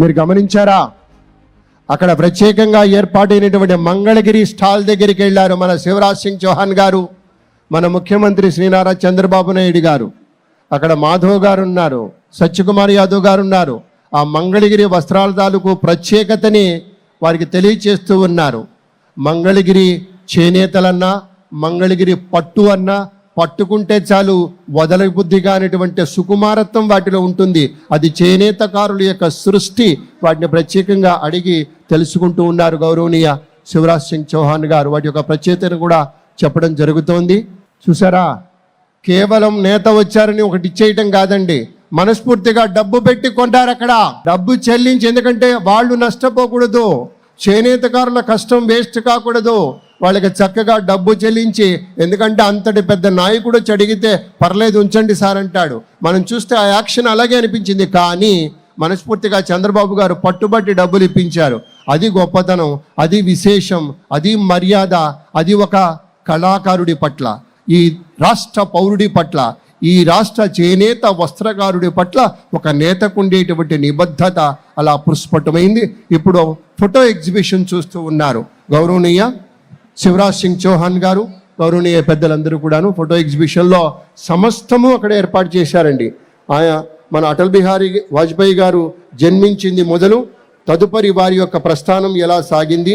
మీరు గమనించారా? అక్కడ ప్రత్యేకంగా ఏర్పాటైనటువంటి మంగళగిరి స్టాల్ దగ్గరికి వెళ్ళారు మన శివరాజ్ సింగ్ చౌహాన్ గారు మన ముఖ్యమంత్రి శ్రీనారా చంద్రబాబు నాయుడు గారు. అక్కడ మాధవ్ గారు ఉన్నారు సత్యకుమార్ యాదవ్ గారు ఉన్నారు. ఆ మంగళగిరి వస్త్రాల తాలూకు ప్రత్యేకతని వారికి తెలియచేస్తూ ఉన్నారు. మంగళగిరి చేనేతలన్నా మంగళగిరి పట్టు అన్నా పట్టుకుంటే చాలు వదల బుద్ధి కానిటువంటి సుకుమారత్వం వాటిలో ఉంటుంది. అది చేనేతకారుల యొక్క సృష్టి వాటిని ప్రత్యేకంగా అడిగి తెలుసుకుంటూ ఉన్నారు గౌరవనీయ శివరాజ్ సింగ్ చౌహాన్ గారు. వాటి యొక్క ప్రత్యేకతను కూడా చెప్పడం జరుగుతోంది. చూసారా? కేవలం నేత వచ్చారని ఒకటి ఇచ్చేయటం కాదండి. మనస్ఫూర్తిగా డబ్బు పెట్టి కొంటారు అక్కడ. డబ్బు చెల్లించి ఎందుకంటే వాళ్ళు నష్టపోకూడదు. చేనేతకారుల కష్టం వేస్ట్ కాకూడదు. వాళ్ళకి చక్కగా డబ్బు చెల్లించి ఎందుకంటే అంతటి పెద్ద నాయకుడు చడిగితే పర్లేదు ఉంచండి సార్ అంటాడు. మనం చూస్తే ఆ యాక్షన్ అలాగే అనిపించింది కానీ మనస్ఫూర్తిగా చంద్రబాబు గారు పట్టుబట్టి డబ్బులు ఇప్పించారు. అది గొప్పతనం అది విశేషం అది మర్యాద అది ఒక కళాకారుడి పట్ల ఈ రాష్ట్ర పౌరుడి పట్ల ఈ రాష్ట్ర చేనేత వస్త్రకారుడి పట్ల ఒక నేతకుండేటువంటి నిబద్ధత అలా పుష్పటమైంది ఇప్పుడు ఫోటో ఎగ్జిబిషన్ చూస్తూ ఉన్నారు. గౌరవనీయ శివరాజ్ సింగ్ చౌహాన్ గారు గౌరవనీయ పెద్దలందరూ కూడాను ఫోటో ఎగ్జిబిషన్లో సమస్తము అక్కడ ఏర్పాటు చేశారండి. ఆయా మన అటల్ బిహారీ వాజ్పేయి గారు జన్మించింది మొదలు తదుపరి వారి యొక్క ప్రస్థానం ఎలా సాగింది